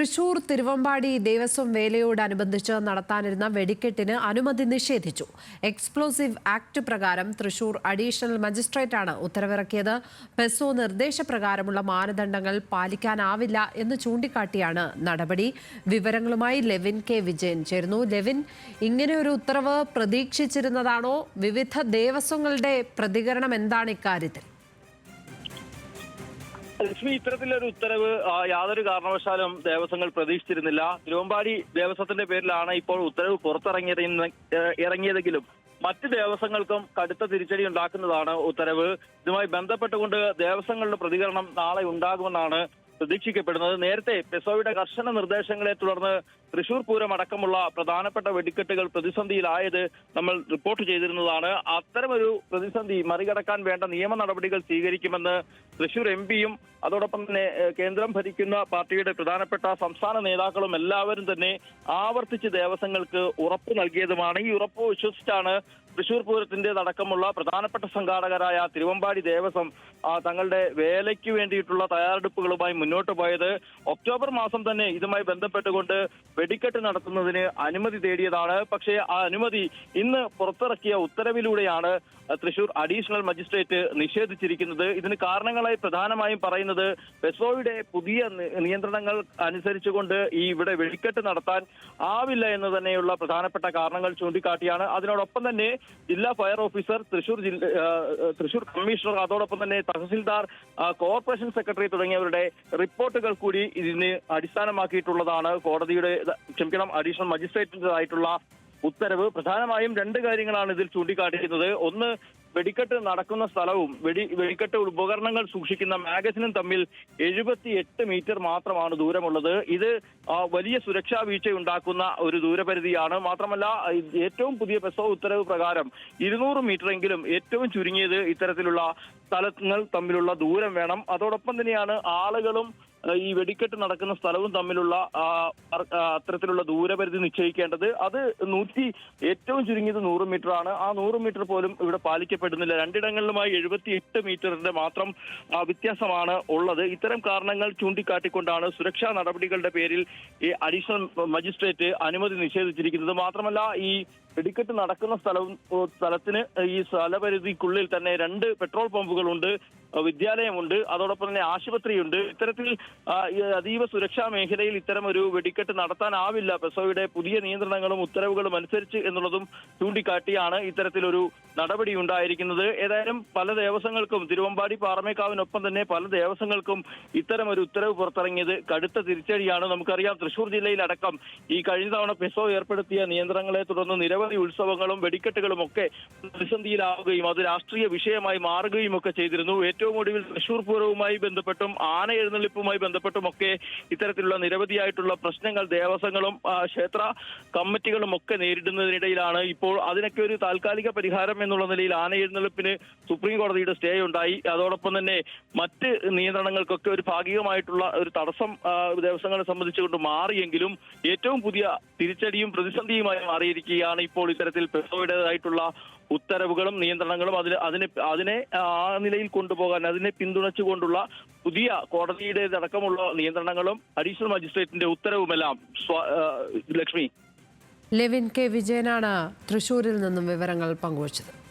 തൃശൂർ തിരുവമ്പാടി ദേവസ്വം വേലയോടനുബന്ധിച്ച് നടത്താനിരുന്ന വെടിക്കെട്ടിന് അനുമതി നിഷേധിച്ചു. എക്സ്പ്ലോസീവ് ആക്ട് പ്രകാരം തൃശൂർ അഡീഷണൽ മജിസ്ട്രേറ്റാണ് ഉത്തരവിറക്കിയത്. പെസോ നിർദ്ദേശപ്രകാരമുള്ള മാനദണ്ഡങ്ങൾ പാലിക്കാനാവില്ല എന്ന് ചൂണ്ടിക്കാട്ടിയാണ് നടപടി. വിവരങ്ങളുമായി ലെവിൻ കെ. വിജയൻ ചേരുന്നു. ലെവിൻ ഇങ്ങനെയൊരു ഉത്തരവ് പ്രതീക്ഷിച്ചിരുന്നതാണോ? വിവിധ ദേവസ്വങ്ങളുടെ പ്രതികരണം എന്താണ് ഇക്കാര്യത്തിൽ? ലക്ഷ്മി ഇത്തരത്തിലൊരു ഉത്തരവ് യാതൊരു കാരണവശാലും ദേവസ്വങ്ങൾ പ്രതീക്ഷിച്ചിരുന്നില്ല. തിരുവമ്പാടി ദേവസ്വത്തിന്റെ പേരിലാണ് ഇപ്പോൾ ഉത്തരവ് പുറത്തിറങ്ങിയത് ഇറങ്ങിയതെങ്കിലും മറ്റ് ദേവസ്വങ്ങൾക്കും കടുത്ത തിരിച്ചടി ഉണ്ടാക്കുന്നതാണ് ഉത്തരവ്. ഇതുമായി ബന്ധപ്പെട്ടുകൊണ്ട് ദേവസ്വങ്ങളുടെ പ്രതികരണം നാളെ ഉണ്ടാകുമെന്നാണ് പ്രതീക്ഷിക്കപ്പെടുന്നത്. നേരത്തെ പെസോയുടെ കർശന നിർദ്ദേശങ്ങളെ തുടർന്ന് തൃശൂർ പൂരം അടക്കമുള്ള പ്രധാനപ്പെട്ട വെടിക്കെട്ടുകൾ പ്രതിസന്ധിയിലായത് നമ്മൾ റിപ്പോർട്ട് ചെയ്തിരുന്നതാണ്. അത്തരമൊരു പ്രതിസന്ധി മറികടക്കാൻ വേണ്ട നിയമ നടപടികൾ സ്വീകരിക്കുമെന്ന് തൃശൂർ എം പിയും അതോടൊപ്പം തന്നെ കേന്ദ്രം ഭരിക്കുന്ന പാർട്ടിയുടെ പ്രധാനപ്പെട്ട സംസ്ഥാന നേതാക്കളും എല്ലാവരും തന്നെ ആവർത്തിച്ച് ദേവസ്വങ്ങൾക്ക് ഉറപ്പ് നൽകിയതുമാണ്. ഈ ഉറപ്പ് വിശ്വസിച്ചാണ് തൃശൂർ പൂരത്തിന്റെ അടക്കമുള്ള പ്രധാനപ്പെട്ട സംഘാടകരായ തിരുവമ്പാടി ദേവസ്വം തങ്ങളുടെ വേലയ്ക്ക് വേണ്ടിയിട്ടുള്ള തയ്യാറെടുപ്പുകളുമായി മുന്നോട്ട് പോയത് ഒക്ടോബർ മാസം തന്നെ. ഇതുമായി ബന്ധപ്പെട്ടുകൊണ്ട് വെടിക്കെട്ട് നടത്തുന്നതിന് അനുമതി തേടിയതാണ്. പക്ഷേ ആ അനുമതി ഇന്ന് പുറത്തിറക്കിയ ഉത്തരവിലൂടെയാണ് തൃശൂർ അഡീഷണൽ മജിസ്ട്രേറ്റ് നിഷേധിച്ചിരിക്കുന്നത്. ഇതിന് കാരണങ്ങളായി പ്രധാനമായും പറയുന്നത് പെസോയുടെ പുതിയ നിയന്ത്രണങ്ങൾ അനുസരിച്ചുകൊണ്ട് ഈ ഇവിടെ വെടിക്കെട്ട് നടത്താൻ ആവില്ല എന്ന് തന്നെയുള്ള പ്രധാനപ്പെട്ട കാരണങ്ങൾ ചൂണ്ടിക്കാട്ടിയാണ്. അതിനോടൊപ്പം തന്നെ ജില്ലാ fire officer Thrissur Thrissur commissioner അതോടൊപ്പം തന്നെ തഹസിൽദാർ കോർപ്പറേഷൻ സെക്രട്ടറി തുടങ്ങിയവരുടെ റിപ്പോർട്ടുകൾ കൂടി ഇതിന് അടിസ്ഥാനമാക്കിയിട്ടുള്ളതാണ് കോടതിയുടെ ക്ഷമിക്കണം അഡീഷണൽ മജിസ്ട്രേറ്റിന്റെതായിട്ടുള്ള ഉത്തരവ്. പ്രധാനമായും രണ്ട് കാര്യങ്ങളാണ് ഇതിൽ ചൂണ്ടിക്കാട്ടിയിരുന്നത് ഒന്ന് വെടിക്കെട്ട് നടക്കുന്ന സ്ഥലവും വെടി വെടിക്കെട്ട് ഉപകരണങ്ങൾ സൂക്ഷിക്കുന്ന മാഗസിനും തമ്മിൽ എഴുപത്തി എട്ട് മീറ്റർ മാത്രമാണ് ദൂരമുള്ളത്. ഇത് വലിയ സുരക്ഷാ വീഴ്ച ഉണ്ടാക്കുന്ന ഒരു ദൂരപരിധിയാണ്. മാത്രമല്ല ഏറ്റവും പുതിയ പെസോ ഉത്തരവ് പ്രകാരം ഇരുന്നൂറ് മീറ്ററെങ്കിലും ഏറ്റവും ചുരുങ്ങിയത് ഇത്തരത്തിലുള്ള സ്ഥലങ്ങൾ തമ്മിലുള്ള ദൂരം വേണം. അതോടൊപ്പം തന്നെയാണ് ആളുകളും ഈ വെടിക്കെട്ട് നടക്കുന്ന സ്ഥലവും തമ്മിലുള്ള അത്തരത്തിലുള്ള ദൂരപരിധി നിശ്ചയിക്കേണ്ടത് അത് നൂറ്റി ഏറ്റവും ചുരുങ്ങിയത് നൂറ് മീറ്റർ ആണ് ആ നൂറ് മീറ്റർ പോലും ഇവിടെ പാലിക്കപ്പെടുന്നില്ല. രണ്ടിടങ്ങളിലുമായി എഴുപത്തി എട്ട് മീറ്ററിന്റെ മാത്രം വ്യത്യാസമാണ് ഉള്ളത്. ഇത്തരം കാരണങ്ങൾ ചൂണ്ടിക്കാട്ടിക്കൊണ്ടാണ് സുരക്ഷാ നടപടികളുടെ പേരിൽ ഈ അഡീഷണൽ മജിസ്ട്രേറ്റ് അനുമതി നിഷേധിച്ചിരിക്കുന്നത്. മാത്രമല്ല ഈ വെടിക്കെട്ട് നടക്കുന്ന സ്ഥലവും സ്ഥലത്തിന് ഈ സ്ഥലപരിധിക്കുള്ളിൽ തന്നെ രണ്ട് പെട്രോൾ പമ്പുകളുണ്ട്. വിദ്യാലയമുണ്ട്. അതോടൊപ്പം തന്നെ ആശുപത്രിയുണ്ട്. ഇത്തരത്തിൽ അതീവ സുരക്ഷാ മേഖലയിൽ ഇത്തരം ഒരു വെടിക്കെട്ട് നടത്താനാവില്ല. പെസോയുടെ പുതിയ നിയന്ത്രണങ്ങളും ഉത്തരവുകളും അനുസരിച്ച് എന്നുള്ളതും ചൂണ്ടിക്കാട്ടിയാണ് ഇത്തരത്തിലൊരു നടപടി ഉണ്ടായിരിക്കുന്നത് ഏതായാലും പല ദേവസ്വങ്ങൾക്കും തിരുവമ്പാടി പാറമേക്കാവിനൊപ്പം തന്നെ പല ദേവസ്വങ്ങൾക്കും ഇത്തരം ഒരു ഉത്തരവ് പുറത്തിറങ്ങിയത് കടുത്ത തിരിച്ചടിയാണ്. നമുക്കറിയാം തൃശൂർ ജില്ലയിലടക്കം ഈ കഴിഞ്ഞ തവണ പെസോ ഏർപ്പെടുത്തിയ നിയന്ത്രണങ്ങളെ തുടർന്ന് നിരവധി ഉത്സവങ്ങളും വെടിക്കെട്ടുകളും ഒക്കെ പ്രതിസന്ധിയിലാവുകയും അത് രാഷ്ട്രീയ വിഷയമായി മാറുകയും ഒക്കെ ചെയ്തിരുന്നു. ഏറ്റവും ഒടുവിൽ തൃശൂർ പൂരവുമായി ബന്ധപ്പെട്ടും ആന എഴുന്നള്ളിപ്പുമായി ബന്ധപ്പെട്ടും ഒക്കെ ഇത്തരത്തിലുള്ള നിരവധിയായിട്ടുള്ള പ്രശ്നങ്ങൾ ദേവസ്വങ്ങളും ക്ഷേത്ര കമ്മിറ്റികളും ഒക്കെ നേരിടുന്നതിനിടയിലാണ് ഇപ്പോൾ അതിനൊക്കെ ഒരു താൽക്കാലിക പരിഹാരം എന്നുള്ള നിലയിൽ ആന എഴുന്നള്ളിപ്പിന് സുപ്രീം കോടതിയുടെ സ്റ്റേ ഉണ്ടായി. അതോടൊപ്പം തന്നെ മറ്റ് നിയന്ത്രണങ്ങൾക്കൊക്കെ ഒരു ഭാഗികമായിട്ടുള്ള ഒരു തടസ്സം ദേവസ്വങ്ങളെ സംബന്ധിച്ചുകൊണ്ട് മാറിയെങ്കിലും ഏറ്റവും പുതിയ തിരിച്ചടിയും പ്രതിസന്ധിയുമായി മാറിയിരിക്കുകയാണ് ഇപ്പോൾ ഇത്തരത്തിൽ പെസോയുടേതായിട്ടുള്ള ഉത്തരവുകളും നിയന്ത്രണങ്ങളും അതിന് അതിനെ അതിനെ ആ നിലയിൽ കൊണ്ടുപോകാൻ അതിനെ പിന്തുണച്ചുകൊണ്ടുള്ള പുതിയ കോടതിയുടേതടക്കമുള്ള നിയന്ത്രണങ്ങളും അഡീഷണൽ മജിസ്ട്രേറ്റിന്റെ ഉത്തരവുമെല്ലാം ലക്ഷ്മി. Levin K. വിജയനാണ് തൃശൂരിൽ നിന്നും വിവരങ്ങൾ പങ്കുവച്ചത്.